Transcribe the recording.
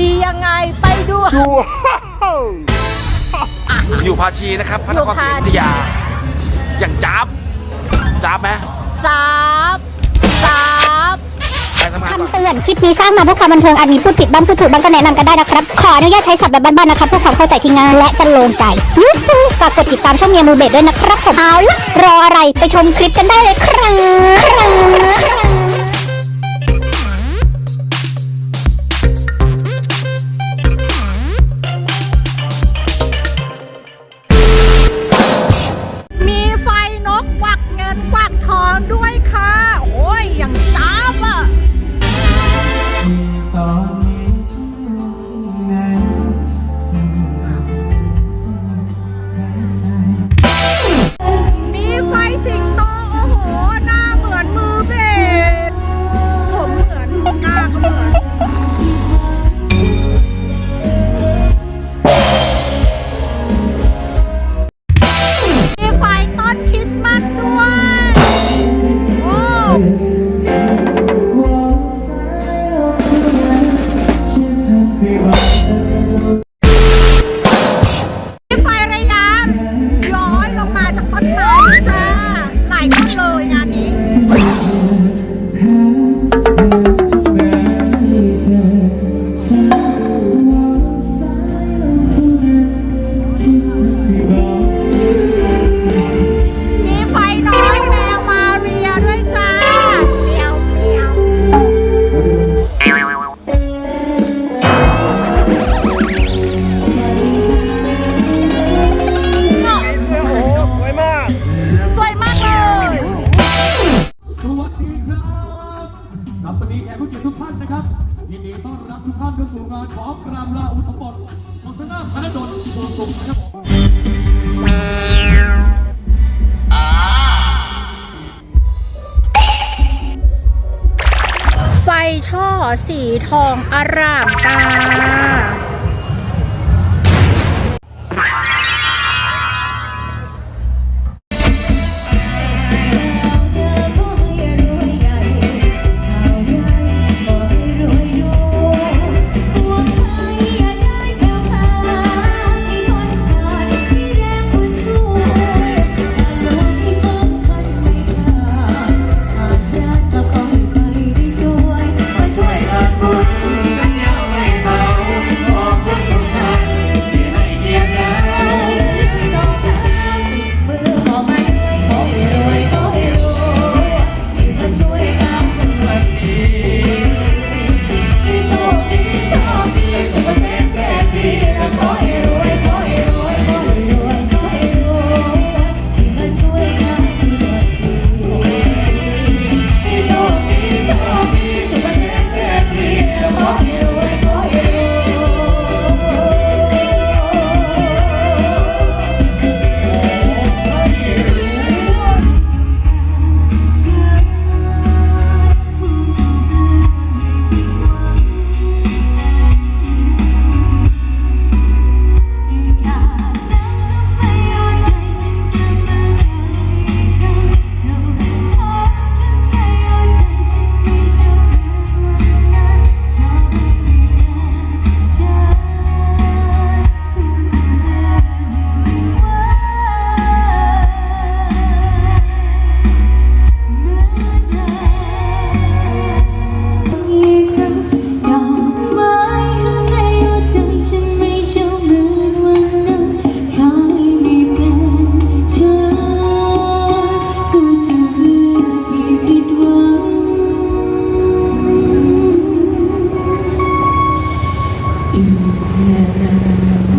ดียังไงไปดูดูอยู่ภาชีนะครับพระนครศรีอยุธยา อย่างจ้าบจ้าบไหมจับจับไปทำงานก่อนคำเตือนคลิปนี้สร้างมาเพื่อความบันเทิงอาจมีพูดผิดบ้างพูดถูกบ้างก็แนะนำกันได้นะครับ ขออนุญาตใช้ศัพท์แบบบ้านๆนะครับเพื่อความเข้าใจที่ง่ายและจะโลงใจยูฮูฝากกดติดตามช่องเมียมูเบดด้วยนะครับผมเอาละรออะไรไปชมคลิปกันได้เลยครับครับ ด้วยค่ะ โอ้ยอย่าง มี ท่านของกรามลาอุสมบทของชนะพระดลที่ภูสุขนะครับไฟช่อสีทองอร่ามตา Amen.